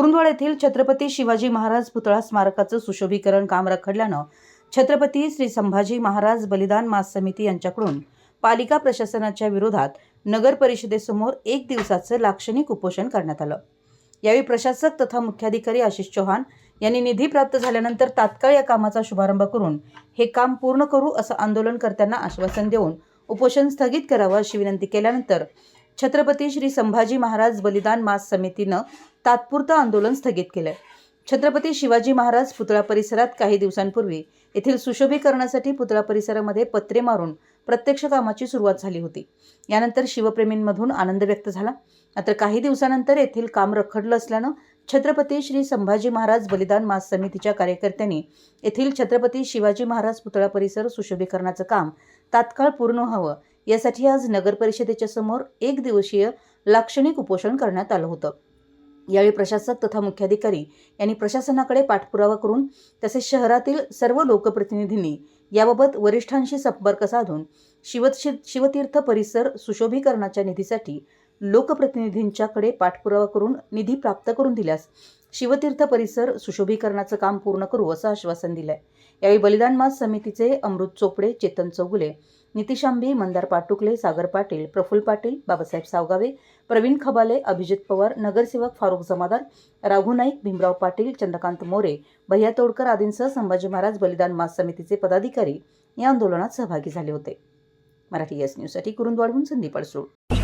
कुरुंदवाड येथील छत्रपती शिवाजी महाराज पुतळा स्मारकाचं सुशोभीकरण काम रखडल्यानं छत्रपती श्री संभाजी महाराज बलिदान मास समिती यांच्याकडून पालिका प्रशासनाच्या विरोधात नगर परिषदेसमोर एक दिवसाचं लाक्षणिक उपोषण करण्यात आलं. यावेळी प्रशासक तथा मुख्याधिकारी आशिष चौहान यांनी निधी प्राप्त झाल्यानंतर तात्काळ या कामाचा शुभारंभ करून हे काम पूर्ण करू असं आंदोलनकर्त्यांना आश्वासन देऊन उपोषण स्थगित करावं अशी विनंती केल्यानंतर छत्रपती श्री संभाजी महाराज बलिदान मास समितीनं तात्पुरतं आंदोलन स्थगित केलंय. छत्रपती शिवाजी महाराज पुतळा परिसरात काही दिवसांपूर्वी येथील सुशोभीकरणासाठी पुतळा परिसरामध्ये पत्रे मारून प्रत्यक्ष कामाची सुरुवात झाली होती. यानंतर शिवप्रेमींमधून आनंद व्यक्त झाला. मात्र काही दिवसानंतर येथील काम रखडलं असल्यानं छत्रपती श्री संभाजी महाराज बलिदान मास समितीच्या कार्यकर्त्यांनी येथील छत्रपती शिवाजी महाराज पुतळा परिसर सुशोभीकरणाचं काम तात्काळ पूर्ण व्हावं यासाठी आज नगर परिषदेच्या समोर एक दिवसीय लाक्षणिक उपोषण करण्यात आलं होतं. यावेळी प्रशासक तथा मुख्याधिकारी यांनी प्रशासनाकडे पाठपुरावा करून तसेच शहरातील सर्व लोकप्रतिनिधींनी याबाबत वरिष्ठांशी संपर्क साधून शिव शिवतीर्थ परिसर सुशोभीकरणाच्या निधीसाठी लोकप्रतिनिधींच्याकडे पाठपुरावा करून निधी प्राप्त करून दिल्यास शिवतीर्थ परिसर सुशोभीकरणाचं काम पूर्ण करू असं आश्वासन दिलंय. यावेळी बलिदान मास समितीचे अमृत चोपडे चेतन चौगुले नितीश आंबे मंदार पाटुकले सागर पाटील प्रफुल्ल पाटील बाबासाहेब सावगावे प्रवीण खबाले अभिजित पवार नगरसेवक फारुख जमादार राघू नाईक भीमराव पाटील चंद्रकांत मोरे भैया तोडकर आदींसह संभाजी महाराज बलिदान मास समितीचे पदाधिकारी या आंदोलनात सहभागी झाले होते. मराठी एस न्यूजसाठी कुरुंदवाडहून संदीप अडसूळ.